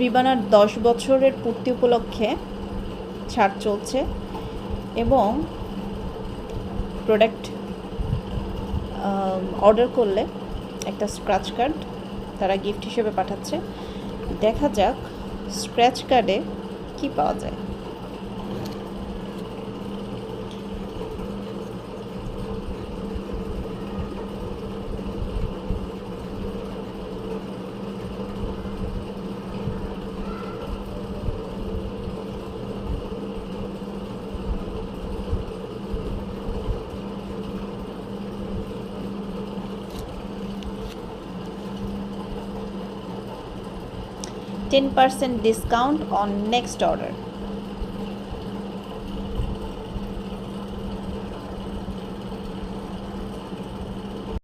রিবানার দশ বছরের পূর্তি উপলক্ষে ছাড় চলছে এবং প্রোডাক্ট অর্ডার করলে একটা স্ক্র্যাচ কার্ড তারা গিফট হিসেবে পাঠাচ্ছে। দেখা যাক স্ক্র্যাচ কার্ডে কি পাওয়া যায়। 10% discount on next order.